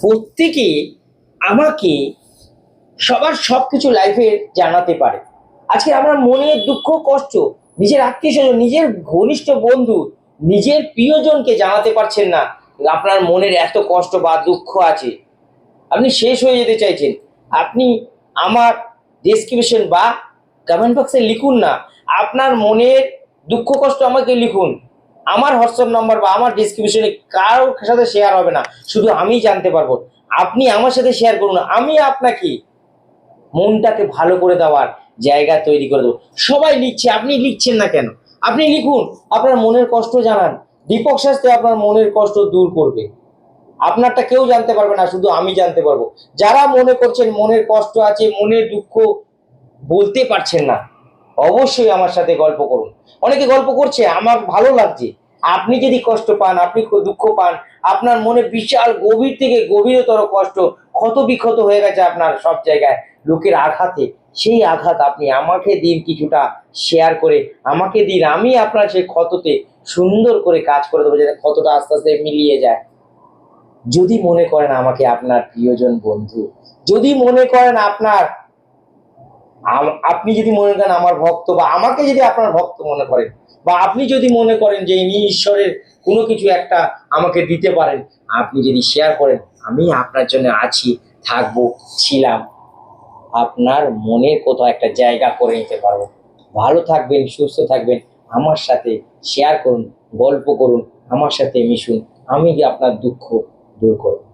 প্রত্যেকে আমাকে সবার সব কিছু লাইফে জানাতে পারে। আজকে আমার মনের দুঃখ, কষ্ট, নিজের আত্মীয় স্বজন, নিজের ঘনিষ্ঠ বন্ধু, নিজের প্রিয়জনকে জানাতে পারছেন না। আপনার মনের এত কষ্ট বা দুঃখ আছে। আপনি শেষ হয়ে যেতে চাইছেন। আপনি আমার ডেসক্রিপশন বা কমেন্ট বক্সে লিখুন না। আপনার মনের দুঃখ, কষ্ট আমাকে লিখুন। আমার হোয়াটসঅ্যাপ নাম্বার বা আমার ডিসক্রিপশনে কারোর সাথে শেয়ার হবে না। শুধু আমি জানতে পারব। আপনি আমার সাথে শেয়ার করুন। আমি আপনাকে মনটাকে ভালো করে দেওয়ার জায়গা তৈরি করে দেবো। সবাই লিখছে, আপনি লিখছেন না কেন? আপনি লিখুন, আপনার মনের কষ্ট জানান। দীপক শাস্ত্রী আপনার মনের কষ্ট দূর করবে। আপনারটা কেউ জানতে পারবে না, শুধু আমি জানতে পারব। যারা মনে করছেন মনের কষ্ট আছে, মনের দুঃখ বলতে পারছেন না অবশ্যই আমার সাথে গল্প করুন। অনেকে গল্প করছে, আমার ভালো লাগছে। আপনি যদি কষ্ট পান, আপনি দুঃখ পান, আপনার মনে বিশাল গভীর থেকে গভীরতর কষ্ট ক্ষত বিক্ষত হয়ে গেছে আপনার সব জায়গায়। লোকের আঘাতে, সেই আঘাত আপনি আমাকে দিন কিছুটা শেয়ার করে, আমাকে দিন, আমি আপনার সেই ক্ষততে সুন্দর করে কাজ করে দেবো, যাতে ক্ষতটা আস্তে আস্তে মিলিয়ে যায়। যদি মনে করেন আমাকে আপনার প্রিয়জন বন্ধু, যদি মনে করেন আপনার আপনি যদি মনে করেন আমার ভক্ত, বা আমাকে যদি আপনার ভক্ত মনে করেন বা আপনি যদি মনে করেন যে ইনি ঈশ্বরের কোনো কিছু একটা আমাকে দিতে পারেন, আপনি যদি শেয়ার করেন, আমি আপনার জন্য আছি, থাকব, ছিলাম, আপনার মনের কোথাও একটা জায়গা করে নিতে পারব। ভালো থাকবেন, সুস্থ থাকবেন, আমার সাথে শেয়ার করুন, গল্প করুন, আমার সাথে মিশুন, আমি কি আপনার দুঃখ দূর করব।